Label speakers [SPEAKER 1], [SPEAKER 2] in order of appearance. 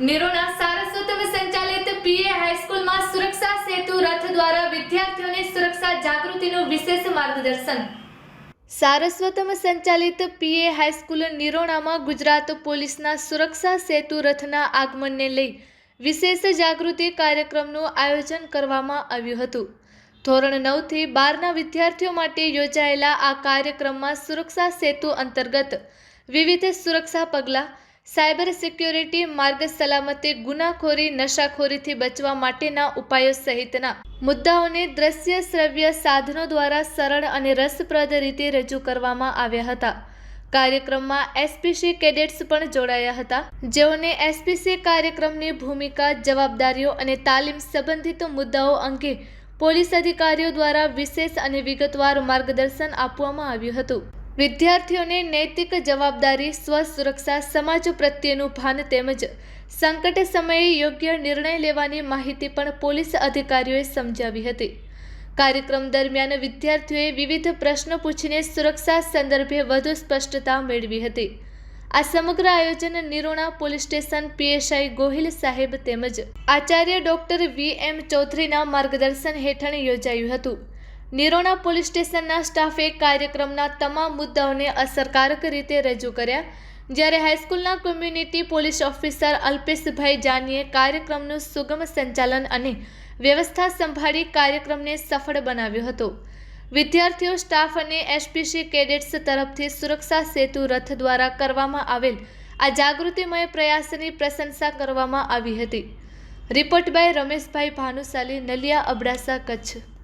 [SPEAKER 1] નિરોના સારસ્વત સંચાલિત પીએ હાઈસ્કૂલમાં સુરક્ષા સેતુ રથ દ્વારા વિદ્યાર્થીઓને સુરક્ષા જાગૃતિનું વિશેષ માર્ગદર્શન. સારસ્વતમ સંચાલિત પીએ હાઈસ્કૂલ નિરોણામાં ગુજરાત પોલીસના સુરક્ષા સેતુ રથના આગમનને લઈ વિશેષ જાગૃતિ કાર્યક્રમનું આયોજન કરવામાં આવ્યું હતું. ધોરણ નવથી બારના વિદ્યાર્થીઓ માટે યોજાયેલા આ કાર્યક્રમમાં સુરક્ષા સેતુ અંતર્ગત વિવિધ સુરક્ષા પગલાં સાયબર સિક્યોરિટી માર્ગ સલામતી ગુનાખોરી, નશાખોરીથી બચવા માટેના ઉપાયો સહિતના મુદ્દાઓને દ્રશ્ય શ્રવ્ય સાધનો દ્વારા સરળ અને રસપ્રદ રીતે રજૂ કરવામાં આવ્યા હતા. કાર્યક્રમમાં એસપીસી કેડેટ્સ પણ જોડાયા હતા. જેઓને એસપીસી કાર્યક્રમની ભૂમિકા, જવાબદારીઓ અને તાલીમ સંબંધિત મુદ્દાઓ અંગે પોલીસ અધિકારીઓ દ્વારા વિશેષ અને વિગતવાર માર્ગદર્શન આપવામાં આવ્યું હતું. વિદ્યાર્થીઓને નૈતિક જવાબદારી સ્વસુરક્ષા સમાજ પ્રત્યેનું ભાન તેમજ સંકટ સમયે યોગ્ય નિર્ણય લેવાની માહિતી પણ પોલીસ અધિકારીઓએ સમજાવી હતી. કાર્યક્રમ દરમિયાન વિદ્યાર્થીઓએ વિવિધ પ્રશ્નો પૂછીને સુરક્ષા સંદર્ભે વધુ સ્પષ્ટતા મેળવી હતી. આ સમગ્ર આયોજન Nirona police station PSI Gohil સાહેબ તેમજ આચાર્ય ડોક્ટર વી એમ ચૌધરીના માર્ગદર્શન હેઠળ યોજાયું હતું. નિરોણા પોલીસ સ્ટેશનના સ્ટાફે કાર્યક્રમના તમામ મુદ્દાઓને અસરકારક રીતે રજૂ કર્યા. જ્યારે હાઈસ્કૂલના કોમ્યુનિટી પોલીસ ઓફિસર અલ્પેશભાઈ જાનીએ કાર્યક્રમનું સુગમ સંચાલન અને વ્યવસ્થા સંભાળી કાર્યક્રમને સફળ બનાવ્યો હતો. વિદ્યાર્થીઓ, સ્ટાફ અને એસપીસી કેડેટ્સ તરફથી સુરક્ષા સેતુ રથ દ્વારા કરવામાં આવેલ આ જાગૃતિમય પ્રયાસની પ્રશંસા કરવામાં આવી હતી. Report by Rameshbhai Bhanushali, Naliya Abdasa, Kutch.